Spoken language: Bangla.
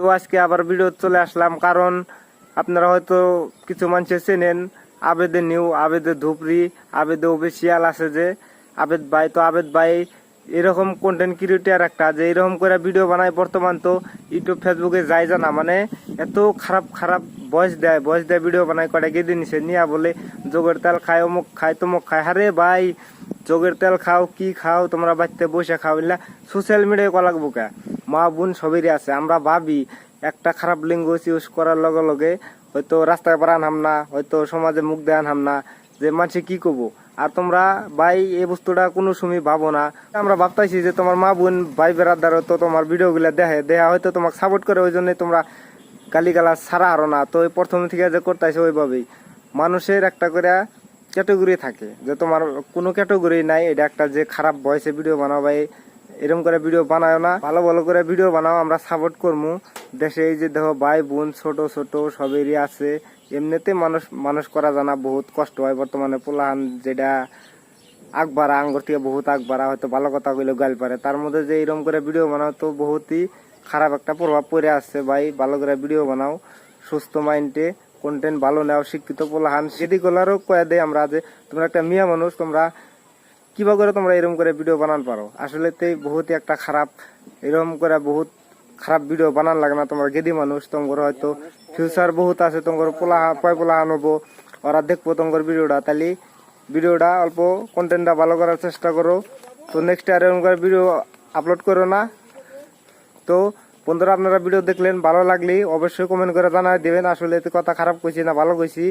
তো আজকে আবার ভিডিও চলে আসলাম, কারণ আপনারা হয়তো কিছু মানুষ চেনেন, আবেদে নিউ, আবেদে ধুপরি আবেদে অফিসিয়াল আছে যে, আবেদ ভাই। তো আবেদ ভাই, এরকম কন্টেন্ট ক্রিয়েটার একটা যে এরকম করে ভিডিও বানায় বর্তমান তো ইউটিউব ফেসবুকে যায় জানা। মানে এত খারাপ খারাপ বয়স দেয় বয়স দেয় ভিডিও বানায় কটা গেদিন নিছে নিয়া বলে যোগের তেল খায়, অমুক খায়, তমুক খায়। হারে ভাই যোগের তেল খাও, কি খাও, তোমরা বাড়িতে বসে খাও। সোশ্যাল মিডিয়ায় কলাক বুকা মা বোন সবেরই আছে। আমরা ভাবি একটা খারাপ ল্যাঙ্গুয়েজ ইউজ করার লগে লগে হয়তো রাস্তায় পার আনহাম না, হয়তো সমাজে মুখ দেয় আনহাম না, যে মানুষে কি করব? আর তোমরা ভাই, এই বস্তুটা কোনো সময় ভাবো না। আমরা ভাবতাইছি যে তোমার মা বোন, ভাই বেড়াদার তো তোমার ভিডিও গুলা দেখে দেয়া হয়তো তোমাকে সাপোর্ট করে, ওই জন্যই তোমরা গালিগালা ছাড়া আরও না। তো এই প্রথম থেকে যে করতেছে ওইভাবেই। মানুষের একটা করে ক্যাটাগরি থাকে, যে তোমার কোনো ক্যাটাগরি নাই, এটা একটা যে খারাপ বয়সে ভিডিও বানাও বা এই- এরকম করে ভিডিও বানাও না। ভালো ভালো করে ভিডিও বানাও, আমরা সাপোর্ট করব দেশে এই যে দেখো, ভাই বোন, ছোট ছোট, সবেরই আছে। এমনিতে মানুষ মানুষ করা জানা বহুত কষ্ট হয় বর্তমানে। পোলাহান যেটা আকবারা, আঙ্গুর থেকে বহুত আকবারা, হয়তো ভালো কথা কইলে গাল পারে। তার মধ্যে যে এরকম করে ভিডিও বানাও তো বহুতই খারাপ একটা প্রভাব পড়ে আসছে ভাই, ভালো করে ভিডিও বানাও। সুস্থ মাইন্ডে কন্টেন্ট ভালো নেও, শিক্ষিত পোলাহান সেদিকগুলারও কয়ে দেয় আমরা যে, তোমরা একটা মিয়া মানুষ, তোমরা কিবা করে তোমরা এরকম করে ভিডিও বানান পারো। আসলে তে বহুতই একটা খারাপ এরকম করে বহুত খারাপ ভিডিও বানান লাগে না তোমার গেদি মানুষ। তোমার হয়তো ফিউচার বহুত আছে, তোমার পোলা পয় পোলা আনব, ওরা দেখব তোমার ভিডিওটা তাহলে ভিডিওটা অল্প কন্টেন্টটা ভালো করার চেষ্টা করো। তো নেক্সট আর এরকম করে ভিডিও আপলোড করো না। তো বন্ধুরা, আপনারা ভিডিও দেখলেন, ভালো লাগলে অবশ্যই কমেন্ট করে জানাই দেবেন। আসলে এতে কথা খারাপ কইছি না, ভালো কইছি।